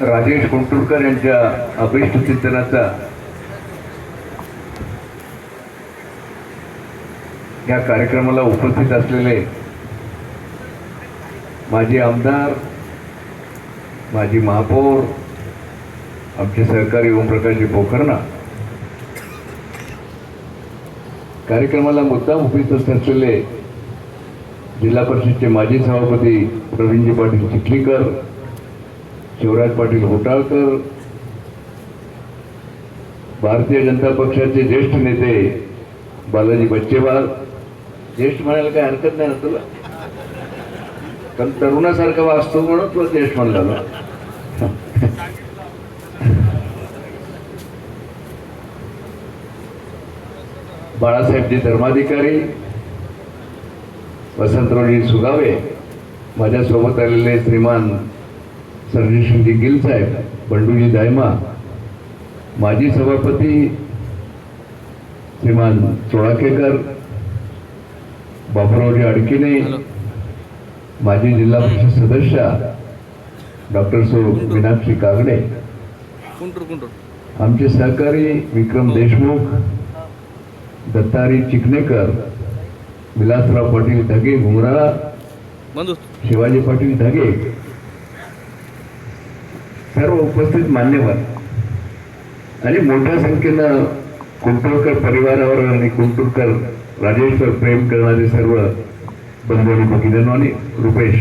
राजेश कुंटुरकर यांच्या अभिष्ट चिंतनाचा या कार्यक्रमाला उपस्थित असलेले माजी आमदार माजी महापौर आमचे सहकारी ओमप्रकाशजी पोखरणा. कार्यक्रमाला मुद्दाम उपस्थित असलेले जिल्हा परिषदचे माजी सभापती प्रवीणजी पाटील चिखलीकर शिवराज पाटील होटाळकर भारतीय जनता पक्षाचे ज्येष्ठ नेते बालाजी बच्चेवार. ज्येष्ठ म्हणायला काही हरकत नाही ना तुला? कारण तरुणासारखा वाचतो म्हणून तुला ज्येष्ठ म्हणला ना. बाळासाहेबजी धर्माधिकारी वसंतरावजी सुगावे माझ्यासोबत आलेले श्रीमान सरजितसिंगजी गिल साहेब बंडूजी दायमा माजी सभापती श्रीमान चोळाकेकर बाबुरावजी अडकिने माजी जिल्हा परिषद सदस्य डॉक्टर सो मीनाक्षी कागडे. आमचे सहकारी विक्रम देशमुख दत्तारी चिकणेकर विलासराव पाटील ढगे घुमराळा शिवाजी पाटील ढगे सर्व उपस्थित मान्यवर आणि मोठ्या संख्येनं कुंटुरकर परिवारावर आणि कुंटुरकर राजेशवर प्रेम करणारे सर्व बंधू भगिनीनो आणि रुपेश.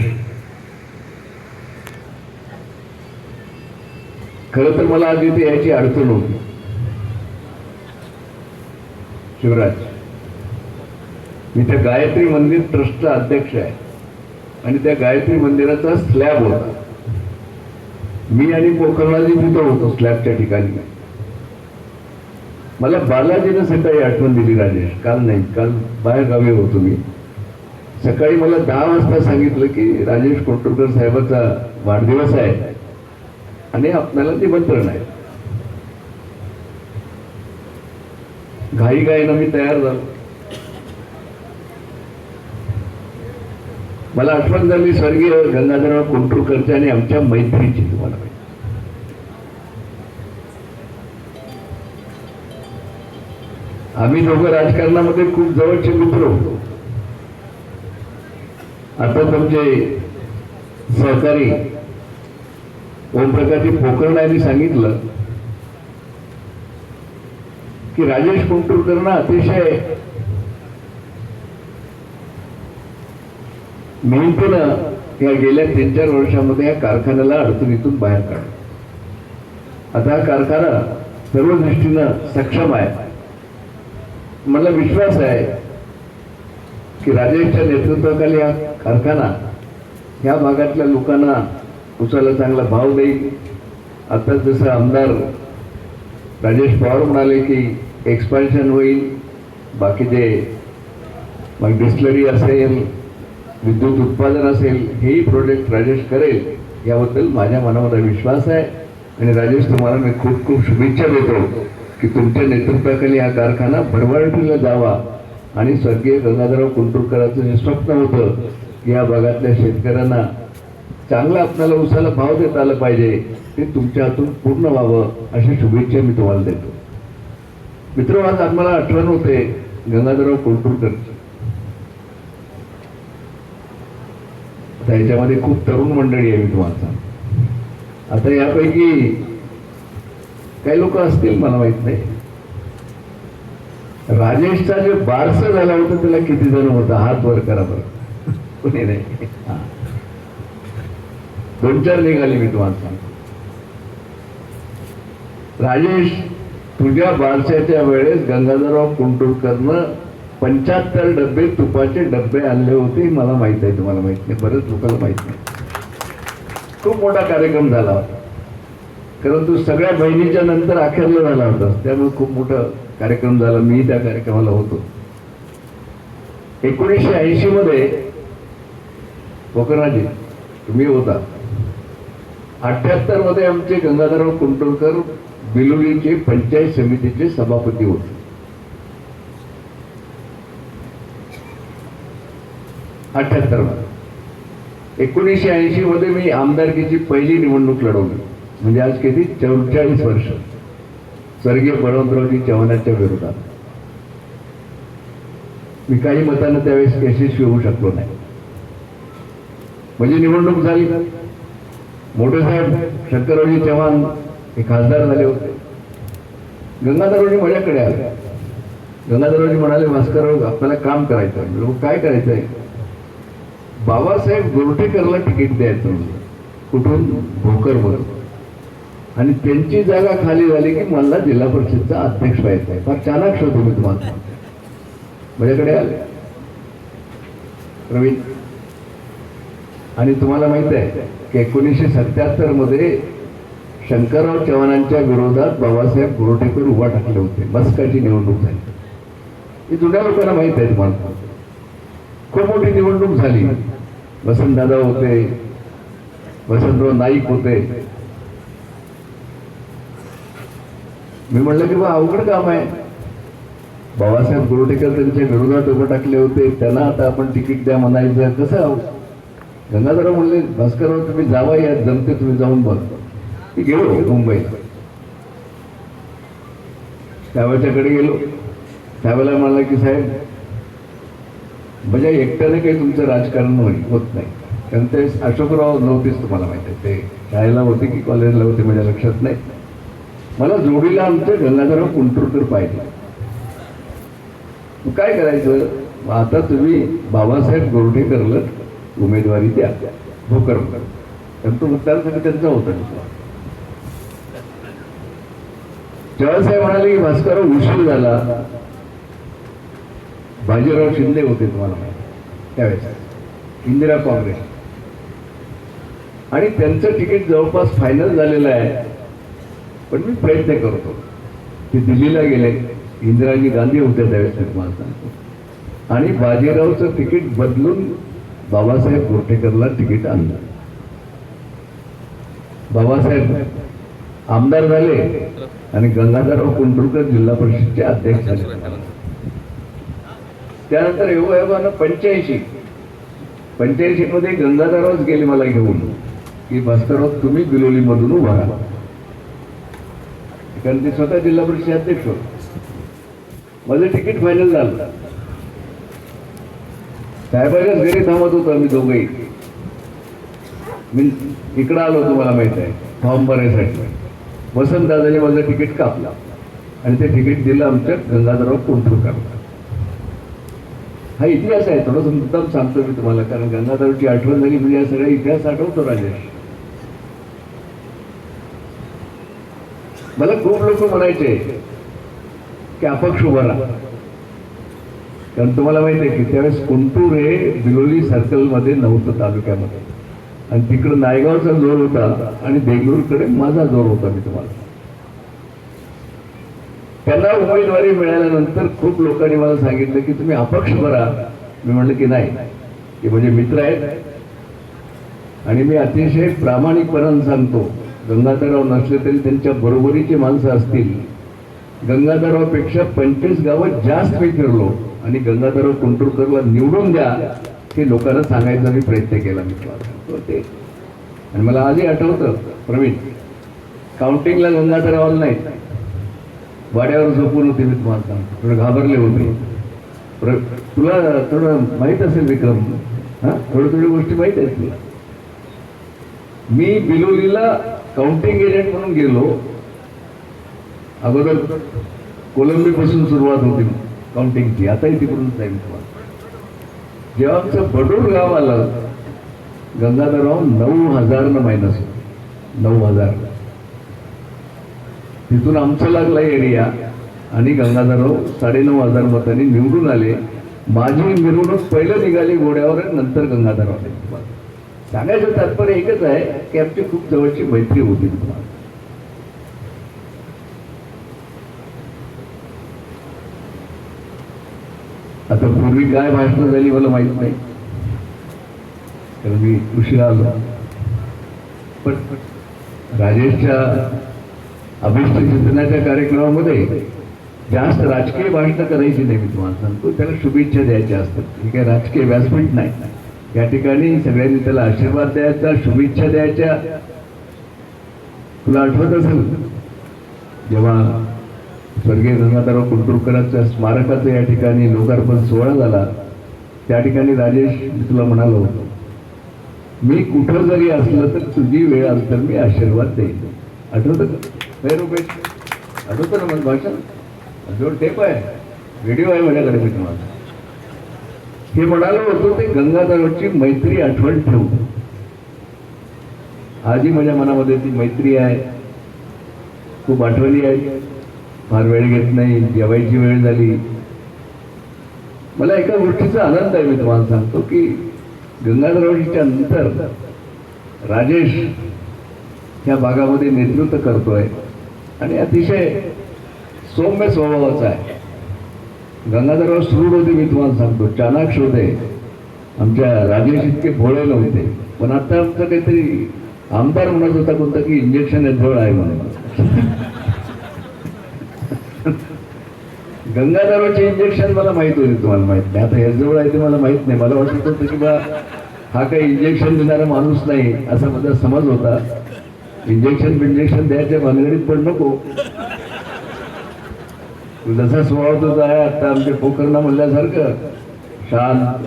खरं तर मला आज इथे याची अडचण होती. शिवराज मी त्या गायत्री मंदिर ट्रस्टचा अध्यक्ष आहे आणि त्या गायत्री मंदिराचा स्लॅब होता. मी आणि पोखरणाजी तिथं होतो स्लॅबच्या ठिकाणी. मला बालाजीनं सकाळी आठवण दिली राजेश. काल नाही काल बाहेर गावी होतो मी. सकाळी मला दहा वाजता सांगितलं की राजेश कोटुरकर साहेबाचा वाढदिवस आहे आणि आपल्याला निमंत्रण आहे. घाई घाईनं मी तयार झालो. मला आठवण झाली स्वर्गीय गंगाधरराव कुंटुरकरच्या आणि आमच्या मैत्रीची तुम्हाला आम्ही दोघं राजकारणामध्ये खूप जवळचे मित्र होतो. आता तुमचे सहकारी ओमप्रकाशजी पोखरणा यांनी सांगितलं की राजेश कुंटुरकरना अतिशय मेहनतीनं या गेल्या तीन चार वर्षामध्ये या कारखान्याला अडचणीतून बाहेर काढ आता हा कारखाना सर्व दृष्टीनं सक्षम आहे. मला विश्वास आहे की राजेशच्या नेतृत्वाखाली हा कारखाना ह्या भागातल्या लोकांना उसाला चांगला भाव देईल. आता जसं आमदार राजेश पवार म्हणाले की एक्सपान्शन होईल बाकीचे मग डिस्लरी असेल विद्युत उत्पादन असेल हेही प्रोजेक्ट राजेश करेल याबद्दल माझ्या मनामध्ये विश्वास आहे. आणि राजेश तुम्हाला मी खूप खूप शुभेच्छा देतो की तुमच्या नेतृत्वाखाली हा कारखाना भरभराटीला जावा. आणि स्वर्गीय गंगाधरराव कुंटुरकरांचं जे स्वप्न होतं की या भागातल्या शेतकऱ्यांना चांगला आपल्याला उसाला भाव देता आला पाहिजे ते तुमच्या हातून पूर्ण व्हावं अशी शुभेच्छा मी तुम्हाला देतो. मित्र आज आम्हाला आठवण होते गंगाधरराव कुंटुरकरची त्याच्यामध्ये खूप तरुण मंडळी आहे मी तुम्हाला आता यापैकी काही लोक असतील मला माहीत नाही. राजेशचा जे बारस झाला होता त्याला किती जण होता? हात वर करा बरं. कुणी नाही. दोन चार निघाले मी तुम्हाला सांगतो. राजेश तुझ्या बारशाच्या वेळेस गंगाधरराव कुंटुरकरनं पंच्याहत्तर डबे तुपाचे डबे आणले होते हे मला माहीत आहे तुम्हाला माहीत नाही बरेच लोकांना माहीत नाही. खूप मोठा कार्यक्रम झाला होता. परंतु सगळ्या बहिणीच्या नंतर अखेरला झाला होता. त्यामुळे खूप मोठा कार्यक्रम झाला मी त्या कार्यक्रमाला होतो. एकोणीसशे ऐंशी मध्ये पोखराजी तुम्ही होता. अठ्याहत्तरमध्ये आमचे गंगाधरराव कुंटुरकर बिलोलीचे पंचायत समितीचे सभापती होते. अठ्ठ्याहत्तरमध्ये. एकोणीसशे ऐंशी मध्ये मी आमदारकीची पहिली निवडणूक लढवली. म्हणजे आज किती? चौचाळीस वर्ष. स्वर्गीय बळवंतरावजी चव्हाणांच्या विरोधात. मी काही मतानं त्यावेळेस यशस्वी होऊ शकलो नाही. म्हणजे निवडणूक झाली. मोठे साहेब शंकररावजी चव्हाण हे खासदार झाले होते. गंगाधररावजी माझ्याकडे आले. गंगाधररावजी म्हणाले भास्करराव आपल्याला काम करायचं आहे काय करायचं आहे बाबासाहेब गोरटेकरला तिकीट द्यायचं म्हणलं कुठून? भोकरवर आणि त्यांची जागा खाली झाली की मला जिल्हा परिषदचा अध्यक्ष व्हायचा आहे. फार चालक होतो मी तुम्हाला माझ्याकडे आले. प्रवीण. आणि तुम्हाला माहीत आहे की एकोणीसशे सत्याहत्तरमध्ये शंकरराव चव्हाणांच्या विरोधात बाबासाहेब गोरटेकर उभा टाकले होते. मस्काची निवडणूक झाली. ही जुन्या लोकांना माहीत आहे तुम्हाला. खूप मोठी निवडणूक झाली. वसंतदादा होते वसंतराव नाईक होते. मी म्हणलं की बा अवघड काम आहे. बाबासाहेब गोरटेकर त्यांच्या विरोधात उभं टाकले होते. त्यांना आता आपण तिकीट द्या म्हणायचं कसं आहोत गंगाधरराव म्हणले भास्करराव तुम्ही जावा या जमते तुम्ही जाऊन बघ. मी गेलो मुंबईला त्यावेळेच्याकडे गेलो. त्यावेळेला म्हणलं की साहेब म्हणजे एकट्याने काही तुमचं राजकारण होत नाही. कारण ते अशोकराव नव्हतेच तुम्हाला माहिती आहे. ते शाळेला होते की कॉलेजला होते माझ्या लक्षात नाही. मला जोडीला आमचं गंगाधरराव कुंटुरकर पाहिजे काय करायचं? आता तुम्ही बाबासाहेब गोरठेकरला उमेदवारी द्या. भोकर कारण तो मतदारसंघ त्यांचा होता जवाहरसाहेब म्हणाले की भास्कर उशीर झाला. बाजीराव शिंदे होते तुम्हाला माहिती त्यावेळेस. इंदिरा काँग्रेस. आणि त्यांचं तिकीट जवळपास फायनल झालेलं आहे. पण मी प्रयत्न करतो. ते दिल्लीला गेले. इंदिराजी गांधी होत्या त्यावेळेस मी तुम्हाला सांगतो. आणि बाजीरावचं तिकीट बदलून बाबासाहेब गोरठेकरला तिकीट आणलं. बाबासाहेब आमदार झाले आणि गंगाधरराव कुंडुरकर जिल्हा परिषदचे अध्यक्ष झाले. त्यानंतर योगायोगानं पंच्याऐंशी. पंच्याऐंशी मध्ये गंगाधररावच गेले मला घेऊन. की भास्करराव तुम्ही बिलोलीमधून उभा राहा. कारण ते स्वतः जिल्हा परिषद अध्यक्ष होते. माझं तिकीट फायनल झालं. साहेबाच्याच घरी थांबत होतो आम्ही दोघंही. मी इकडं आलो तुम्हाला माहीत आहे फॉर्म भरायसाठी. वसंत दादाने माझं तिकीट कापलं. आणि ते तिकीट दिलं आमच्या गंगाधरराव कुंटूरकरला हा इतिहास आहे. थोडंसं मुद्दाम सांगतो मी तुम्हाला कारण गंगाधरची आठवण झाली म्हणजे या सगळा इतिहास आठवतो राजेश. मला खूप लोक म्हणायचे की अपक्ष उभा राहा. कारण तुम्हाला माहीत आहे की त्यावेळेस कुंटूर हे बिलोली सर्कलमध्ये नव्हतं तालुक्यामध्ये. आणि तिकडं नायगावचा जोर होता आणि बेंगळूरकडे माझा जोर होता मी तुम्हाला. त्यांना उमेदवारी मिळाल्यानंतर खूप लोकांनी मला सांगितलं की तुम्ही अपक्ष भरा. मी म्हणलं की नाही. की म्हणजे मित्र आहेत. आणि मी अतिशय प्रामाणिकपणानं सांगतो गंगाधरराव नसले तरी त्यांच्या बरोबरीची माणसं असतील. गंगाधररावपेक्षा पंचवीस गावात जास्त मी फिरलो आणि गंगाधरराव कुंटुरकरला निवडून द्या हे लोकांना सांगायचा मी प्रयत्न केला मी ते. आणि मला आजही आठवतं प्रवीण. काउंटिंगला गंगाधररावाला नाही. वाड्यावर झोपून होते मी तुम्हाला सांगतो. थोडं घाबरले होते. प्र- तुला थोडं माहीत असेल विक्रम. हां? थोड्या थोड्या गोष्टी माहीत आहेत तुला. मी बिलोलीला काउंटिंग एजंट म्हणून गेलो. अगोदर कोलंबीपासून सुरुवात होती काउंटिंगची आताही तिकडून जाईल मी तुम्हाला. जेव्हा आमचं बडोर गाव आलं गंगाधरराव नऊ हजारनं मायनस नऊ हजार. तिथून आमचा लागला एरिया. आणि गंगाधरराव साडेनऊ हजार मतांनी निवडून आले. माझी मिरवणूक पहिलं निघाली घोड्यावर आणि नंतर गंगाधरराव. आले सांगायचं तात्पर्य एकच आहे की आमची खूप जवळची मैत्री होती तुम्हाला. आता पूर्वी काय भाषण झाली मला माहीत नाही. कारण मी उशिरा आलो. पण राजेशच्या अभिष्ट चिंतनाच्या कार्यक्रमामध्ये जास्त राजकीय भाषणं करायची नाही मी तुम्हाला सांगतो. त्याला शुभेच्छा द्यायच्या असतात. हे काही राजकीय व्यासपीठ नाही. या ठिकाणी सगळ्यांनी त्याला आशीर्वाद द्यायचा शुभेच्छा द्यायच्या. तुला आठवत असेल जेव्हा स्वर्गीय गंगाधरराव कुंटुरकरांच्या स्मारकाचं या ठिकाणी लोकार्पण सोहळा झाला त्या ठिकाणी राजेश मी तुला म्हणालो मी कुठं जरी असलं तर तुझी वेळ आली तर मी आशीर्वाद देईन. आठवतं का? हे रुपेश आठवतं ना माझं भाषण अजून टेप आहे व्हिडिओ आहे माझ्याकडे मी तुम्हाला हे म्हणालो होतो ते गंगाधरची मैत्री आठवण ठेवू आजही माझ्या मनामध्ये ती मैत्री आहे खूप आठवणी आहे फार वेळ घेत नाही जेवायची वेळ झाली मला एका गोष्टीचा आनंद आहे मी तुम्हाला सांगतो की गंगाधरवाडीच्या नंतर राजेश ह्या भागामध्ये नेतृत्व करतोय आणि अतिशय सौम्य स्वभावाचा आहे. गंगाधरराव सुरूड होते मी तुम्हाला सांगतो. चाणाक्ष होते. आमच्या राजेश इतके भोळे नव्हते. पण आता आमचं काहीतरी आमदार म्हणत होता कोणता की इंजेक्शन जवळ आहे म्हणून. गंगाधराचे इंजेक्शन मला माहीत होते तुम्हाला माहीत नाही. आता याजवळ आहे ते मला माहीत नाही. मला वाटत होतं की बा हा काही इंजेक्शन देणारा माणूस नाही असा माझा समज होता. इंजेक्शन बिंजेक्शन द्यायच्या भानगडीत पण नको. जसा स्वभाव तुझा आहे आता आमच्या पोखरणा म्हणल्यासारखं. शांत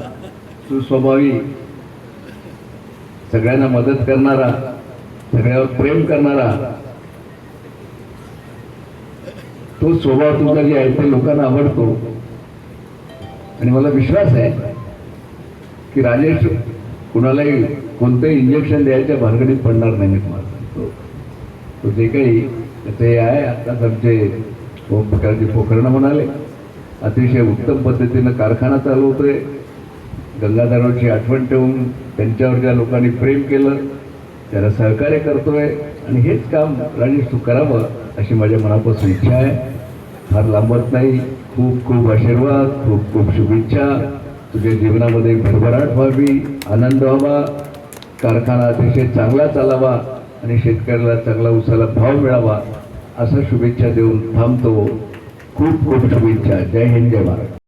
सुस्वभावी. सगळ्यांना मदत करणारा सगळ्यावर प्रेम करणारा. तो स्वभाव तुझा जे आहे ते लोकांना आवडतो. आणि मला विश्वास आहे की राजेश कुणालाही कोणतंही इंजेक्शन द्यायच्या भानगडीत पडणार नाही तुम्हाला तो जे काही ते आहे आताच आमचे ओम प्रकारचे म्हणाले अतिशय उत्तम पद्धतीनं कारखाना चालवतोय गंगाधरांची आठवण ठेवून त्यांच्यावर ज्या लोकांनी प्रेम केलं त्याला सहकार्य करतोय. आणि हेच काम राजेश तू करावं अशी माझ्या मनापासून इच्छा आहे. फार लांबत नाही. खूप खूप आशीर्वाद खूप खूप शुभेच्छा. तुझ्या जीवनामध्ये भरभराट व्हावी आनंद व्हावा. कारखाना अतिशय चांगला चालावा. आणि शेतकऱ्याला चांगला उसाला भाव मिळावा असं शुभेच्छा देऊन थांबतो. खूप खूप शुभेच्छा. जय हिंद जय महाराज